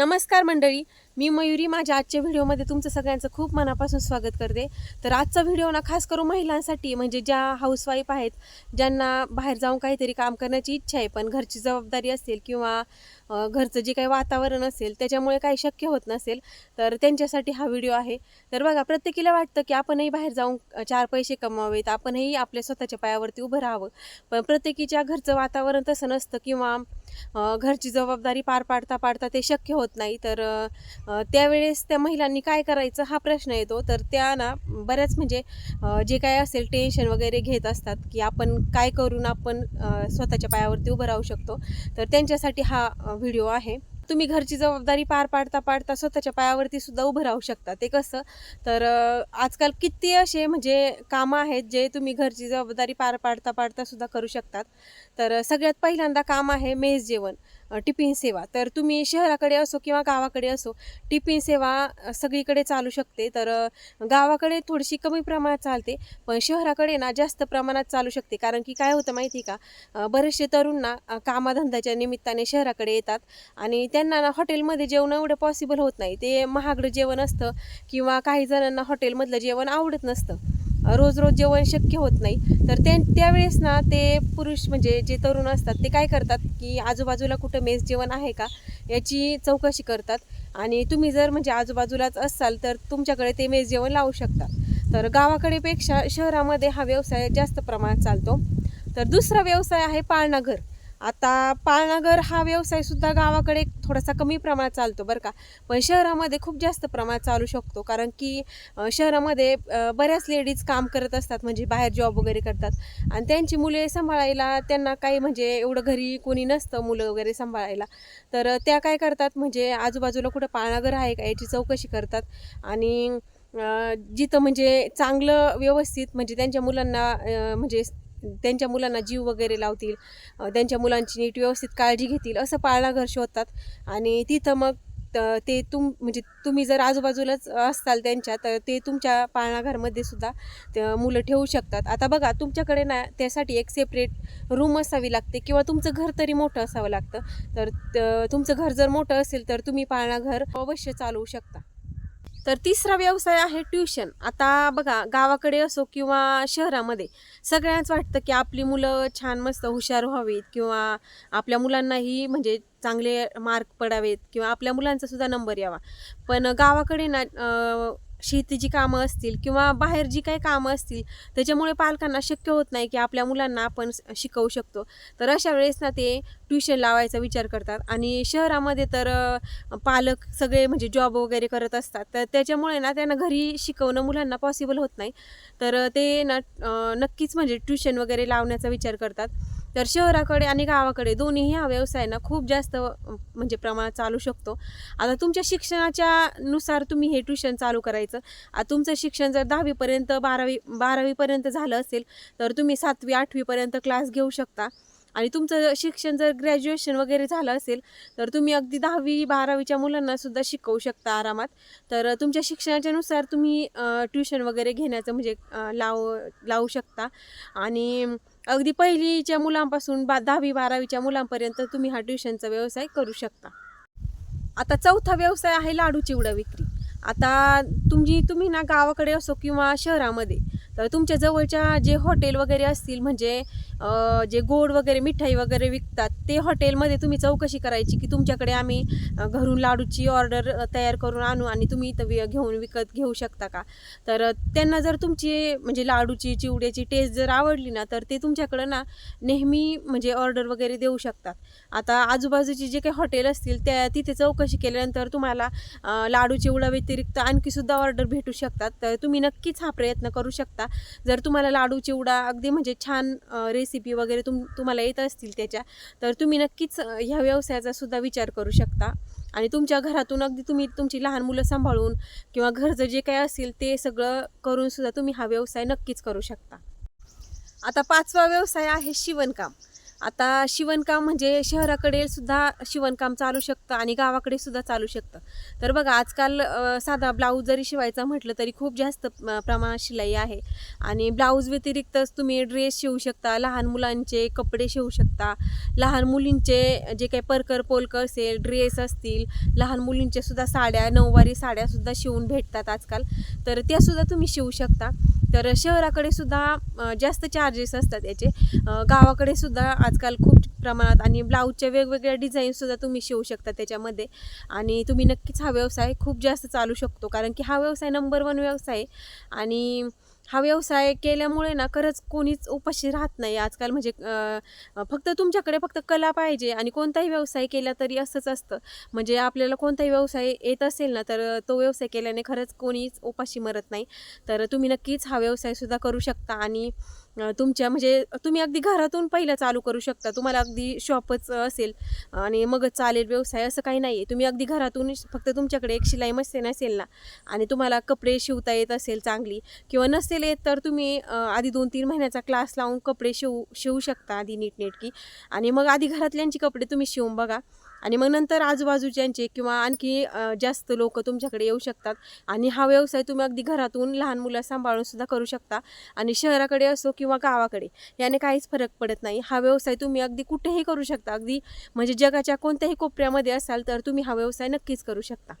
नमस्कार मंडळी मी मयुरी. माझ्या आजच्या व्हिडिओमध्ये तुमचं सगळ्यांचं खूप मनापासून स्वागत करते. तर आजचा व्हिडिओ ना खास करून महिलांसाठी म्हणजे ज्या हाऊसवाईफ आहेत ज्यांना बाहेर जाऊन काहीतरी काम करण्याची इच्छा आहे पण घरची जबाबदारी असेल किंवा घरचं जे काही वातावरण असेल त्याच्यामुळे काही शक्य होत नसेल तर त्यांच्यासाठी हा व्हिडिओ आहे. तर बघा प्रत्येकीला वाटतं की आपणही बाहेर जाऊन चार पैसे कमवावेत आपणही आपल्या स्वतःच्या पायावरती उभं राहावं. पण प्रत्येकीच्या घरचं वातावरण तसं नसतं किंवा घरची जबाबदारी पार पाडता पाडता ते शक्य होत नाही. तर त्यावेळेस त्या महिलांनी काय करायचं हा प्रश्न येतो. तर त्या ना बऱ्याच म्हणजे जे काय असेल टेन्शन वगैरे घेत असतात की आपण काय करून आपण स्वतःच्या पायावरती उभं राहू शकतो. तर त्यांच्यासाठी हा व्हिडिओ आहे. तुम्ही घरची जबाबदारी पार पाडता पाडता स्वतःच्या पायावरती सुद्धा उभं राहू शकता. ते कसं? तर आजकाल किती असे म्हणजे कामं आहेत जे तुम्ही घरची जबाबदारी पार पाडता पाडता सुद्धा करू शकतात. तर सगळ्यात पहिल्यांदा काम आहे मेस जेवण. टिफिन सेवा. तर तुम्ही शहराकडे असो किंवा गावाकडे असो टिफिन सेवा सगळीकडे चालू शकते. तर गावाकडे थोडीशी कमी प्रमाणात चालते पण शहराकडे ना जास्त प्रमाणात चालू शकते. कारण की काय होतं माहिती आहे का बरेचसे तरुण ना कामाधंद्याच्या निमित्ताने शहराकडे येतात आणि त्यांना ना हॉटेलमध्ये जेवण एवढं पॉसिबल होत नाही. ते महागडं जेवण असतं किंवा काही जणांना हॉटेलमधलं जेवण आवडत नसतं. रोज रोज जेवण शक्य होत नाही. तर त्या त्यावेळेस ना ते पुरुष म्हणजे जे तरुण असतात ते काय करतात की आजूबाजूला कुठं मेस जेवण आहे का याची चौकशी करतात. आणि तुम्ही जर म्हणजे आजूबाजूलाच असाल तर तुमच्याकडे ते मेस जेवण लावू शकता तर गावाकडेपेक्षा शहरामध्ये हा व्यवसाय जास्त प्रमाणात चालतो. तर दुसरा व्यवसाय आहे पाळणाघर. आता पाळणाघर हा व्यवसाय सुद्धा गावाकडे थोडासा कमी प्रमाणात चालतो बरं का. पण शहरामध्ये खूप जास्त प्रमाणात चालू शकतो. कारण की शहरामध्ये बऱ्याच लेडीज काम करत असतात. म्हणजे बाहेर जॉब वगैरे करतात. आणि त्यांची मुले सांभाळायला त्यांना काही म्हणजे एवढं घरी कोणी नसतं मुलं वगैरे सांभाळायला. तर त्या काय करतात म्हणजे आजूबाजूला कुठं पाळणाघर आहे का याची चौकशी करतात. आणि जिथं म्हणजे चांगलं व्यवस्थित म्हणजे त्यांच्या मुलांना म्हणजे त्यांच्या मुलांना जीव वगैरे लावतील त्यांच्या मुलांची नीट व्यवस्थित काळजी घेतील असं पाळणाघर शोधतात. आणि तिथं मग ते तुम म्हणजे तुम्ही जर आजूबाजूलाच असताल त्यांच्या तर ते तुमच्या पाळणाघरमध्ये सुद्धा मुलं ठेवू शकतात. आता बघा तुमच्याकडे ना त्यासाठी एक सेपरेट रूम असावी लागते किंवा तुमचं घर तरी मोठं असावं लागतं. तर त- तुमचं घर जर मोठं असेल तर तुम्ही पाळणाघर अवश्य चालवू शकता. तर तिसरा व्यवसाय आहे ट्युशन. आता बघा गावाकडे असो किंवा शहरामध्ये सगळ्यांच वाटतं की आपली मुलं छान मस्त हुशार व्हावीत किंवा आपल्या मुलांनाही म्हणजे चांगले मार्क पडावेत किंवा आपल्या मुलांचा सुद्धा नंबर यावा. पण गावाकडे ना शेतीची कामं असतील किंवा बाहेर जी काही कामं असतील त्याच्यामुळे पालकांना शक्य होत नाही की आपल्या मुलांना आपण शिकवू शकतो. तर अशा वेळेस ना ते ट्युशन लावायचा विचार करतात. आणि शहरामध्ये तर पालक सगळे म्हणजे जॉब वगैरे करत असतात. तर त्याच्यामुळे ना त्यांना घरी शिकवणं मुलांना पॉसिबल होत नाही. तर ते ना नक्कीच म्हणजे ट्युशन वगैरे लावण्याचा विचार करतात. तर शहराकडे आणि गावाकडे दोन्ही हा व्यवसाय ना खूप जास्त म्हणजे प्रमाणात चालू शकतो. आता तुमच्या शिक्षणाच्या नुसार तुम्ही हे ट्युशन चालू करायचं. आता तुमचं शिक्षण जर दहावीपर्यंत बारावी बारावीपर्यंत झालं असेल तर तुम्ही सातवी आठवीपर्यंत क्लास घेऊ शकता. आणि तुमचं शिक्षण जर ग्रॅज्युएशन वगैरे झालं असेल तर तुम्ही अगदी दहावी बारावीच्या मुलांना सुद्धा शिकवू शकता आरामात. तर तुमच्या शिक्षणाच्या नुसार तुम्ही ट्युशन वगैरे घेण्याचं म्हणजे लाव लावू शकता. आणि अगदी पहिलीच्या मुलांपासून बा दहावी बारावीच्या मुलांपर्यंत तुम्ही हा ट्युशनचा व्यवसाय करू शकता. आता चौथा व्यवसाय आहे लाडू चिवडा विक्री. आता तुमची तुम्ही ना गावाकडे असो किंवा शहरामध्ये तर तुमच्या जवळच्या जे हॉटेल वगैरे असतील म्हणजे जे गोड वगैरे मिठाई वगैरे विकतात ते हॉटेलमध्ये तुम्ही चौकशी करायची की तुमच्याकडे आम्ही घरून लाडूची ऑर्डर तयार करून आणू आणि तुम्ही इथं वि- घेऊन विकत घेऊ शकता का? तर त्यांना जर तुमची म्हणजे लाडूची चिवड्याची टेस्ट जर आवडली ना तर ते तुमच्याकडं ना नेहमी म्हणजे ऑर्डर वगैरे देऊ शकतात. आता आजूबाजूची जे काही हॉटेल असतील त्या तिथे चौकशी केल्यानंतर तुम्हाला लाडू चिवडा व्यतिरिक्त आणखी सुद्धा ऑर्डर भेटू शकतात. तर तुम्ही नक्कीच हा प्रयत्न करू शकता. जर तुम्हाला लाडू चिवडा अगदी म्हणजे छान रेसिपी वगैरे तुम तुम्हाला येत असतील त्याच्या तर तुम्ही नक्कीच ह्या व्यवसायाचा सुद्धा विचार करू शकता. आणि तुमच्या घरातून अगदी तुम्ही तुमची लहान मुलं सांभाळून किंवा घरचं जे काही असेल ते सगळं करून सुद्धा तुम्ही हा व्यवसाय नक्कीच करू शकता. आता पाचवा व्यवसाय आहे शिवणकाम. आता शिवणकाम म्हणजे शहराकडे सुद्धा शिवणकाम चालू शकतं आणि गावाकडे सुद्धा चालू शकतं. तर बघा आजकाल साधा ब्लाऊज जरी शिवायचा म्हटलं तरी खूप जास्त प्रमाणात शिलाई आहे. आणि ब्लाऊज व्यतिरिक्तच तुम्ही ड्रेस शिवू शकता लहान मुलांचे कपडे शिवू शकता. लहान मुलींचे जे काही परकर पोलकर असेल ड्रेस असतील लहान मुलींचे सुद्धा साड्या नऊवारी साड्यासुद्धा शिवून भेटतात आजकाल. तर त्यासुद्धा तुम्ही शिवू शकता. तर शहराकडे सुद्धा जास्त चार्जेस असतात याचे. गावाकडे सुद्धा आजकाल खूप प्रमाणात आणि ब्लाऊजच्या वेगवेगळ्या डिझाईन सुद्धा तुम्ही शिवू शकता त्याच्यामध्ये. आणि तुम्ही नक्कीच हा व्यवसाय खूप जास्त चालू शकतो. कारण की हा व्यवसाय नंबर वन व्यवसाय आहे. आणि हा व्यवसाय केल्यामुळे ना खरंच कोणीच उपाशी राहत नाही आजकाल. म्हणजे फक्त तुमच्याकडे फक्त कला पाहिजे आणि कोणताही व्यवसाय केला तरी असंच असतं. म्हणजे आपल्याला कोणताही व्यवसाय येत असेल ना तर तो व्यवसाय केल्याने खरंच कोणीच उपाशी मरत नाही. तर तुम्ही नक्कीच हा व्यवसायसुद्धा करू शकता आणि तुमच्या म्हणजे तुम्ही अगदी घरातून पहिलं चालू करू शकता. तुम्हाला अगदी शॉपच असेल आणि मगच चालेल व्यवसाय असं काही नाही आहे तुम्ही अगदी घरातून फक्त तुमच्याकडे एक शिलाई मशीन असेल ना आणि तुम्हाला कपडे शिवता येत असेल चांगली किंवा नसेल येत तर तुम्ही आधी दोन तीन महिन्याचा क्लास लावून कपडे शिवू शिवू शकता आधी नीटनेटकी. आणि मग आधी घरातल्यांची कपडे तुम्ही शिवून बघा. आणि मग नंतर आजूबाजूच्यांचे किंवा आणखी जास्त लोक तुमच्याकडे येऊ शकतात. आणि हा व्यवसाय तुम्ही अगदी घरातून लहान मुलं सांभाळून सुद्धा करू शकता. आणि शहराकडे असो किंवा गावाकडे याने काहीच फरक पडत नाही. हा व्यवसाय तुम्ही अगदी कुठेही करू शकता. अगदी म्हणजे जगाच्या कोणत्याही कोपऱ्यामध्ये असाल तर तुम्ही हा व्यवसाय नक्कीच करू शकता.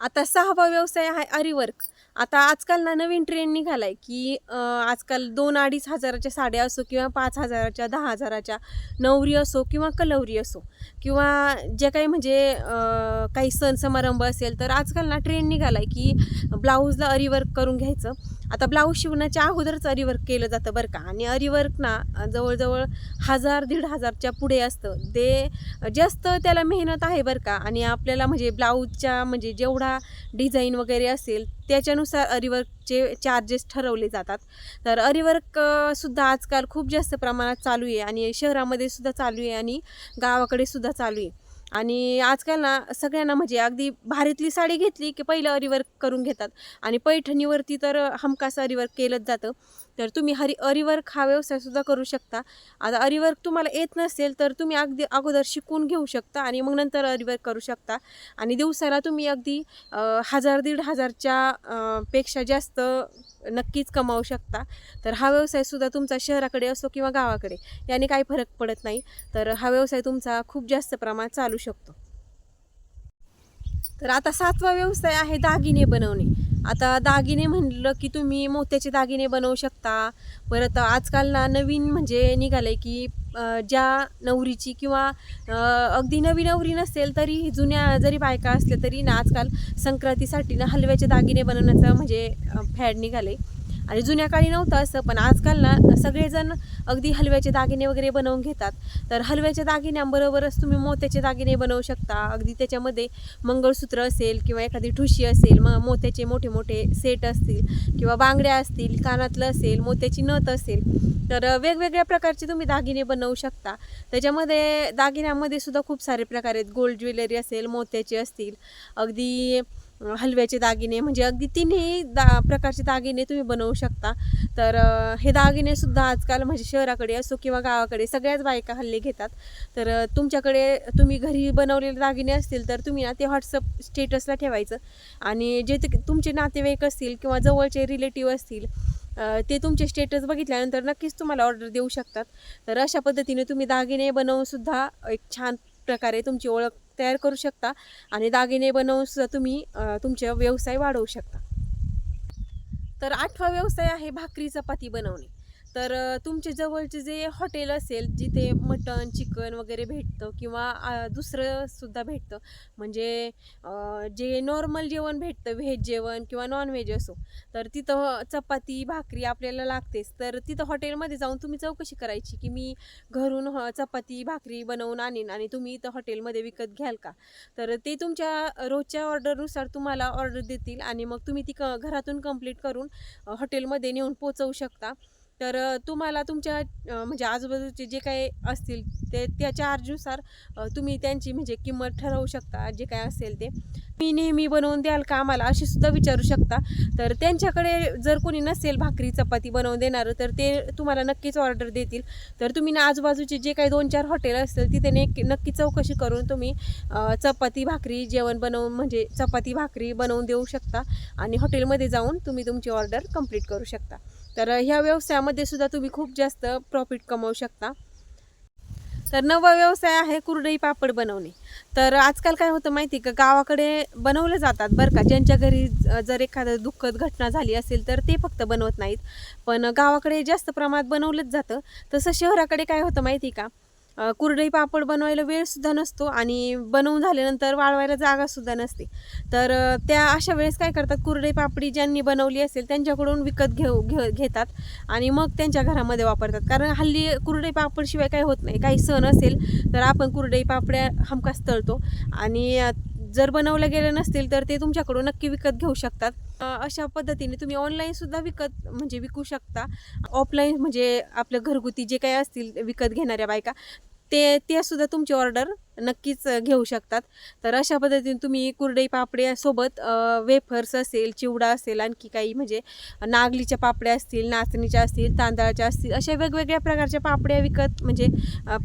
आता सहावा व्यवसाय आहे आरीवर्क आता आजकाल ना नवीन ट्रेंड निघालाय की आजकाल दोन अडीच हजाराच्या साड्या असो किंवा पाच हजाराच्या दहा हजाराच्या नवरी असो किंवा कलवरी असो किंवा जे काही म्हणजे काही सण समारंभ असेल तर आजकाल ना ट्रेंड निघालाय की ब्लाऊजला अरीवर्क करून घ्यायचं. आता ब्लाऊज शिवण्याच्या अगोदरच अरीवर्क केलं जातं बरं का. आणि अरीवर्क ना जवळजवळ हजार दीड हजारच्या पुढे असतं. ते जास्त त्याला मेहनत आहे बरं का. आणि आपल्याला म्हणजे ब्लाऊजच्या म्हणजे जेवढा डिझाईन वगैरे असेल त्याच्यानुसार अरिवर्कचे चार्जेस ठरवले जातात. तर अरीवर्कसुद्धा आजकाल खूप जास्त प्रमाणात चालू आहे. आणि शहरामध्ये सुद्धा चालू आहे आणि गावाकडे सुद्धा चालू आहे. आणि आजकाल ना सगळ्यांना म्हणजे अगदी भारीतली साडी घेतली की पहिलं रिवर्क करून घेतात. आणि पैठणीवरती तर हमखास रिवर्क केलंच जातं. तर तुम्ही हरी अरिवर्क हा व्यवसायसुद्धा करू शकता. आता अरिवर्क तुम्हाला येत नसेल तर तुम्ही अगदी अगोदर शिकून घेऊ शकता आणि मग नंतर अरिवर्क करू शकता. आणि दिवसाला तुम्ही अगदी हजार दीड हजारच्या पेक्षा जास्त नक्कीच कमावू शकता. तर हा व्यवसाय सुद्धा तुमचा शहराकडे असो किंवा गावाकडे याने काही फरक पडत नाही. तर हा व्यवसाय तुमचा खूप जास्त प्रमाणात चालू शकतो. तर आता सातवा व्यवसाय आहे दागिने बनवणे. आता दागिने म्हणलं की तुम्ही मोत्याचे दागिने बनवू शकता. परत आजकाल ना नवीन म्हणजे निघालंय की ज्या नवरीची किंवा अगदी नवी नवरी नसेल तरी जुन्या जरी बायका असल्या तरी ना आजकाल संक्रांतीसाठी ना हलव्याचे दागिने बनवण्याचं म्हणजे फॅड निघाले आणि जुन्या काळी नव्हतं असं पण आजकाल ना सगळेजण अगदी हलव्याचे दागिने वगैरे बनवून घेतात. तर हलव्याच्या दागिन्यांबरोबरच तुम्ही मोत्याचे दागिने बनवू शकता. अगदी त्याच्यामध्ये मंगळसूत्र असेल किंवा एखादी ठुशी असेल मग मोत्याचे मोठे मोठे सेट असतील किंवा बांगड्या असतील कानातलं असेल मोत्याची नथ असेल तर वेगवेगळ्या प्रकारचे तुम्ही दागिने बनवू शकता. त्याच्यामध्ये दागिन्यांमध्ये सुद्धा खूप सारे प्रकार आहेत. गोल्ड ज्वेलरी असेल मोत्याची असतील. अगदी हलव्याचे दागिने म्हणजे अगदी तिन्ही दा प्रकारचे दागिने तुम्ही बनवू शकता. तर हे दागिने सुद्धा आजकाल म्हणजे शहराकडे असो किंवा गावाकडे सगळ्याच बायका हल्ले घेतात. तर तुमच्याकडे तुम्ही घरी बनवलेले दागिने असतील तर तुम्ही ना ते व्हॉट्सअप स्टेटसला ठेवायचं. आणि जे ते तुमचे नातेवाईक असतील किंवा जवळचे रिलेटिव्ह असतील ते तुमचे स्टेटस बघितल्यानंतर नक्कीच तुम्हाला ऑर्डर देऊ शकतात. तर अशा पद्धतीने तुम्ही दागिने बनवूनसुद्धा एक छान प्रकारे तुमची ओळख तयार करू शकता आणि दागिने बनवून सुद्धा तुम्ही अं, तुमचे व्यवसाय वाढवू शकता. तर आठवा व्यवसाय आहे भाकरी चपाती बनवणे. तर तुमचे जवळचे जे हॉटेल असेल जिथे मटण चिकन वगैरे भेटतं किंवा दुसरं सुद्धा भेटतं म्हणजे जे नॉर्मल जेवण भेटतं व्हेज जेवण किंवा नॉनव्हेज असो तर तिथं चपाती भाकरी आपल्याला लागतेच. तर तिथं हॉटेलमध्ये जाऊन तुम्ही चौकशी करायची की मी घरून चपाती भाकरी बनवून आणीन आणि तुम्ही इथं हॉटेलमध्ये विकत घ्याल का? तर ते तुमच्या रोजच्या ऑर्डरनुसार तुम्हाला ऑर्डर देतील आणि मग तुम्ही ती क घरातून कंप्लीट करून हॉटेलमध्ये नेऊन पोचवू शकता. तर तुम्हाला तुमच्या म्हणजे आजूबाजूचे जे काही असतील ते त्याच्या चार्जनुसार तुम्ही त्यांची म्हणजे किंमत ठरवू शकता जे काय असेल ते. मी नेहमी बनवून द्याल का आम्हाला अशी सुद्धा विचारू शकता. तर त्यांच्याकडे जर कोणी नसेल भाकरी चपाती बनवून देणारं तर ते तुम्हाला नक्कीच ऑर्डर देतील. तर तुम्ही ना आजूबाजूचे जे काही दोन चार हॉटेल असतील तिथे ने- नक्की चौकशी करून तुम्ही चपाती भाकरी जेवण बनवून म्हणजे चपाती भाकरी बनवून देऊ शकता. आणि हॉटेलमध्ये जाऊन तुम्ही तुमची ऑर्डर कंप्लीट करू शकता. तर ह्या व्यवसायामध्ये सुद्धा तुम्ही खूप जास्त प्रॉफिट कमावू शकता. तर नवा व्यवसाय आहे कुरडई पापड बनवणे. तर आजकाल काय होतं माहिती आहे का? गावाकडे बनवले जातात बरं का. ज्यांच्या घरी जर एखादं दुःखद घटना झाली असेल तर ते फक्त बनवत नाहीत. पण गावाकडे जास्त प्रमाणात बनवलंच जातं. तसं शहराकडे काय होतं माहिती आहे का? कुरडई पापड बनवायला वेळसुद्धा नसतो आणि बनवून झाल्यानंतर वाळवायला जागासुद्धा नसते. तर त्या अशा वेळेस काय करतात कुरडई पापडी ज्यांनी बनवली असेल त्यांच्याकडून विकत घेऊ घे घेतात आणि मग त्यांच्या घरामध्ये वापरतात. कारण हल्ली कुरडई पापडशिवाय काही होत नाही. काही सण असेल तर आपण कुरडई पापड्या हमखास तळतो आणि जर बनवलं गेलं नसतील तर ते तुमच्याकडून नक्की विकत घेऊ शकतात. अशा पद्धतीने तुम्ही ऑनलाईनसुद्धा विकत म्हणजे विकू शकता. ऑफलाईन म्हणजे आपलं घरगुती जे काही असतील विकत घेणाऱ्या बायका ते ते सुद्धा तुमची ऑर्डर नक्कीच घेऊ शकतात. तर अशा पद्धतीने तुम्ही कुरडई पापड्यासोबत वेफर्स असेल चिवडा असेल आणखी काही म्हणजे नागलीच्या पापड्या असतील नाचणीच्या असतील तांदळाच्या असतील अशा वेगवेगळ्या प्रकारच्या पापड्या विकत म्हणजे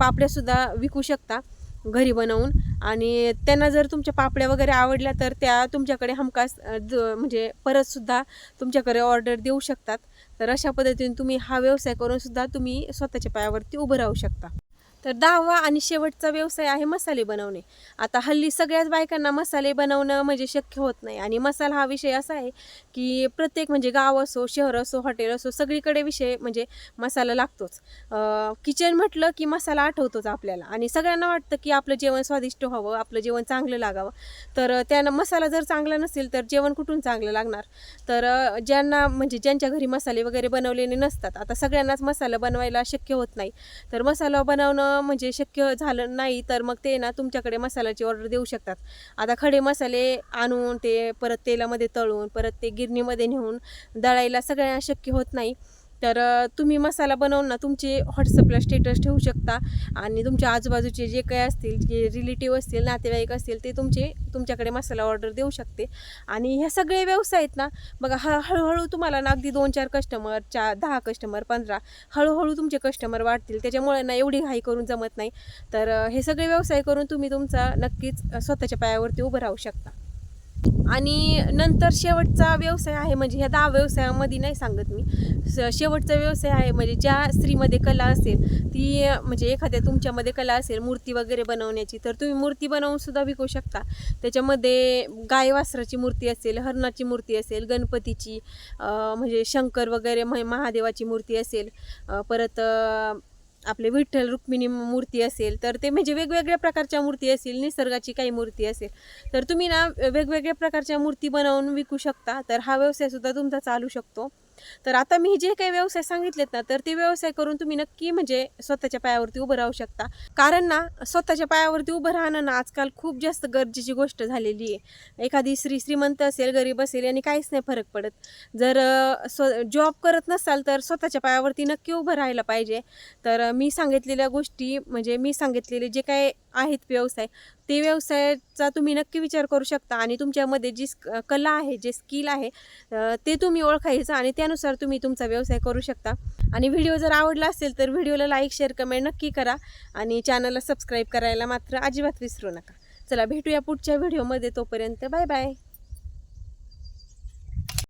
पापड्यासुद्धा विकू शकता घरी बनवून. आणि त्यांना जर तुमच्या पापड्या वगैरे आवडल्या तर त्या तुमच्याकडे हमखास द- म्हणजे परतसुद्धा तुमच्याकडे ऑर्डर देऊ शकतात. तर अशा पद्धतीने तुम्ही हा व्यवसाय करूनसुद्धा तुम्ही स्वतःच्या पायावरती उभं राहू शकता. तर दहावा आणि शेवटचा व्यवसाय आहे मसाले बनवणे. आता हल्ली सगळ्याच बायकांना मसाले बनवणं म्हणजे शक्य होत नाही. आणि मसाला हा विषय असा आहे की प्रत्येक म्हणजे गाव असो शहर असो हॉटेल असो सगळीकडे विषय म्हणजे मसाला लागतोच. किचन म्हटलं की मसाला आठवतोच आपल्याला. आणि सगळ्यांना वाटतं की आपलं जेवण स्वादिष्ट व्हावं आपलं जेवण चांगलं लागावं. तर त्यानं मसाला जर चांगला नसेल तर जेवण कुठून चांगलं लागणार? तर ज्यांना म्हणजे ज्यांच्या घरी मसाले वगैरे बनवलेले नसतात आता सगळ्यांनाच मसाला बनवायला शक्य होत नाही. तर मसाला बनवणं म्हणजे शक्य झालं नाही तर मग ते ना तुमच्याकडे मसाल्याची ऑर्डर देऊ शकतात. आता खडे मसाले आणून ते परत तेलामध्ये तळून परत ते गिरणीमध्ये नेऊन दळायला सगळ्यांना शक्य होत नाही. तर तुम्ही मसाला बनवून ना तुमचे व्हॉट्सअपला स्टेटस ठेवू शकता. आणि तुमच्या आजूबाजूचे जे काही असतील जे रिलेटिव्ह असतील नातेवाईक असतील ते तुमचे तुमच्याकडे मसाला ऑर्डर देऊ शकते. आणि ह्या सगळे व्यवसाय आहेत ना बघा ह हळूहळू तुम्हाला ना अगदी दोन चार कस्टमर चार दहा कस्टमर पंधरा हळूहळू तुमचे कस्टमर वाढतील. त्याच्यामुळे ना एवढी घाई करून जमत नाही. तर हे सगळे व्यवसाय करून तुम्ही तुमचा नक्कीच स्वतःच्या पायावरती उभं राहू शकता. आणि नंतर शेवटचा व्यवसाय आहे म्हणजे ह्या दहा व्यवसायामध्ये नाही सांगत मी. शेवटचा व्यवसाय आहे म्हणजे ज्या स्त्रीमध्ये कला असेल ती म्हणजे एखाद्या तुमच्यामध्ये कला असेल मूर्ती वगैरे बनवण्याची तर तुम्ही मूर्ती बनवून सुद्धा विकू शकता. त्याच्यामध्ये गाय वासराची मूर्ती असेल हरणाची मूर्ती असेल गणपतीची म्हणजे शंकर वगैरे महादेवाची मूर्ती असेल परत आपले विठ्ठल रुक्मिणी मूर्ती असेल तर ते म्हणजे वेगवेगळ्या प्रकारच्या मूर्ती असतील निसर्गाची काही मूर्ती असेल तर तुम्ही ना वेगवेगळ्या प्रकारच्या मूर्ती बनवून विकू शकता. तर हा व्यवसायसुद्धा तुमचा चालू शकतो. तर आता मी जे काही व्यवसाय सांगितलेत ना तर ते व्यवसाय करून तुम्ही नक्की म्हणजे स्वतःच्या पायावरती उभं राहू शकता. कारण ना स्वतःच्या पायावरती उभं राहणं ना आजकाल खूप जास्त गरजेची गोष्ट झालेली आहे. एखादी स्त्री श्रीमंत असेल गरीब असेल आणि काहीच नाही फरक पडत. जर स्व जॉब करत नसाल तर स्वतःच्या पायावरती नक्की उभं राहायला पाहिजे. तर मी सांगितलेल्या गोष्टी म्हणजे मी सांगितलेले जे काय आहेत व्यवसाय ते व्यवसायाचा तुम्ही नक्की विचार करू शकता. आणि तुमच्यामध्ये जी कला आहे जे स्किल आहे ते तुम्ही ओळखायचं आणि त्यानुसार तुम्ही तुमचा व्यवसाय करू शकता. आणि व्हिडिओ जर आवडला असेल तर व्हिडिओला लाईक शेअर कमेंट नक्की करा आणि चॅनलला सबस्क्राईब करायला मात्र अजिबात विसरू नका. चला भेटूया पुढच्या व्हिडिओमध्ये तोपर्यंत बाय बाय